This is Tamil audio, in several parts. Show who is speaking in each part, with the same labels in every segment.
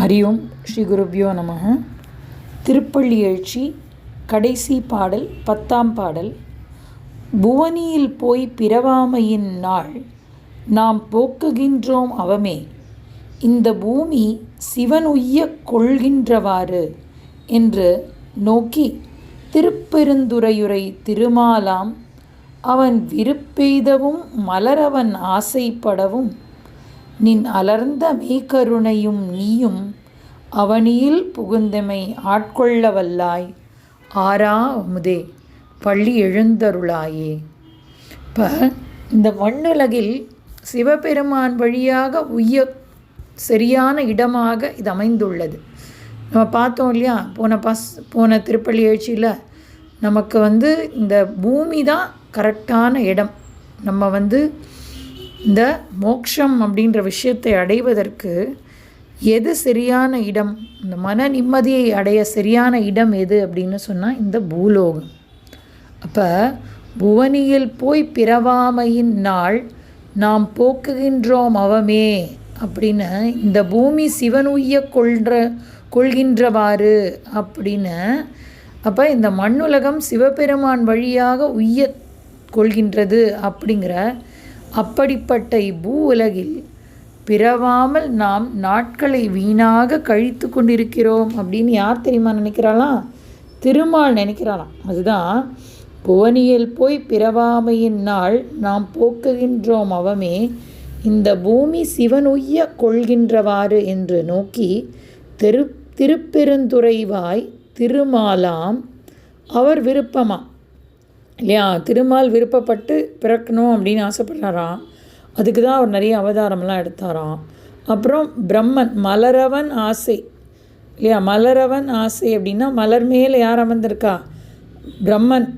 Speaker 1: ஹரி ஓம் ஸ்ரீ குருபியோ நம திருப்பள்ளி எழுச்சி கடைசி பாடல் பத்தாம் பாடல். புவனியில் போய் பிறவாமையின் நாள் நாம் போக்குகின்றோம் அவமே. இந்த பூமி சிவன் உய்யக் கொள்கின்றவாறு என்று நோக்கி திருப்பெருந்துறையுரை திருமாலாம் அவன் விருப்பெய்தவும் மலரவன் ஆசைப்படவும் நின் அலர்ந்த மெய்கருணையும் நீயும் அவனியில் புகுந்தமை ஆட்கொள்ள வல்லாய் ஆரா அமுதே பள்ளி எழுந்தருளாயே. இப்போ இந்த மண்ணுலகில் சிவபெருமான் வழியாக உய சரியான இடமாக இது அமைந்துள்ளது. நம்ம பார்த்தோம் இல்லையா போன பஸ் போன திருப்பள்ளி எழுச்சியில் நமக்கு வந்து இந்த பூமி தான் கரெக்டான இடம். நம்ம வந்து இந்த மோக்ஷம் அப்படின்ற விஷயத்தை அடைவதற்கு எது சரியான இடம்? இந்த மன நிம்மதியை அடைய சரியான இடம் எது அப்படின்னு சொன்னால் இந்த பூலோகம். அப்போ புவனியில் போய் பிறவாமையின் நாள் நாம் போக்குகின்றோம் அவமே அப்படின்னு இந்த பூமி சிவன் உய்ய கொள்கிற கொள்கின்றவாறு அப்படின்னு அப்போ இந்த மண்ணுலகம் சிவபெருமான் வழியாக உய்ய கொள்கின்றது அப்படிங்கிற அப்படிப்பட்ட இப்பூ உலகில் பிறவாமல் நாம் நாட்களை வீணாக கழித்து கொண்டிருக்கிறோம் அப்படின்னு யார் தெரியுமா நினைக்கிறாளாம் திருமால் நினைக்கிறாளாம் அதுதான் புவனியில் போய் பிறவாமையின் நாள் நாம் போக்குகின்றோம் அவமே இந்த பூமி சிவன் உய்ய கொள்கின்றவாறு என்று நோக்கி திரு திருப்பெருந்துறைவாய் திருமாலாம் அவர் விருப்பமா? இல்லையா? திருமால் விருப்பப்பட்டு பிறக்கணும் அப்படின்னு ஆசைப்படுறாராம். அதுக்கு தான் அவர் நிறைய அவதாரம்லாம் எடுத்தாராம். அப்புறம் பிரம்மன் மலரவன் ஆசை. இல்லையா? மலரவன் ஆசை அப்படின்னா மலர் மேலே யார் அமர்ந்திருக்கா? பிரம்மன்.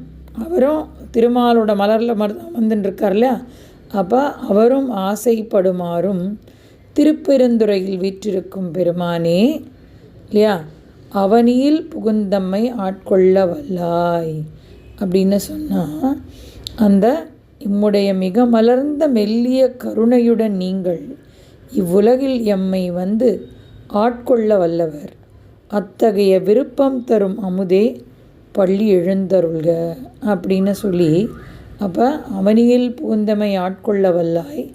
Speaker 1: அவரும் திருமாலோட மலரில் மர் அமர்ந்துட்டுருக்கார் இல்லையா? அப்போ அவரும் ஆசைப்படுமாறும் திருப்பெருந்துறையில் வீற்றிருக்கும் பெருமானே இல்லையா? அவனியில் புகுந்தம்மை ஆட்கொள்ள வல்லாய். அப்படின்னு சொன்னால் அந்த இம்முடைய மிக மலர்ந்த மெல்லிய கருணையுடன் நீங்கள் இவ்வுலகில் எம்மை வந்து ஆட்கொள்ள வல்லவர். அத்தகைய விருப்பம் தரும் அமுதே பள்ளி எழுந்தருள்க அப்படின்னு சொல்லி அப்போ அவனியில் புகுந்தமை ஆட்கொள்ள வல்லாய்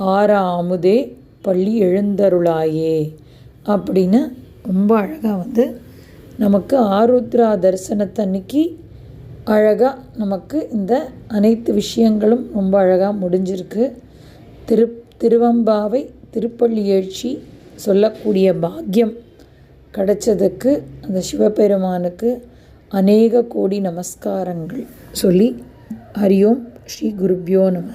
Speaker 1: ஆறா அமுதே பள்ளி எழுந்தருளாயே அப்படின்னு ரொம்ப அழகாக வந்து நமக்கு ஆருத்ரா தரிசனத்தன்னைக்கு அழகாக நமக்கு இந்த அனைத்து விஷயங்களும் ரொம்ப அழகாக முடிஞ்சிருக்கு. திரு திருவம்பாவை திருப்பள்ளி எழுச்சி சொல்லக்கூடிய பாக்கியம் கிடைச்சதுக்கு அந்த சிவபெருமானுக்கு அநேக கோடி நமஸ்காரங்கள் சொல்லி ஹரியோம் ஸ்ரீ குருப்யோ நம.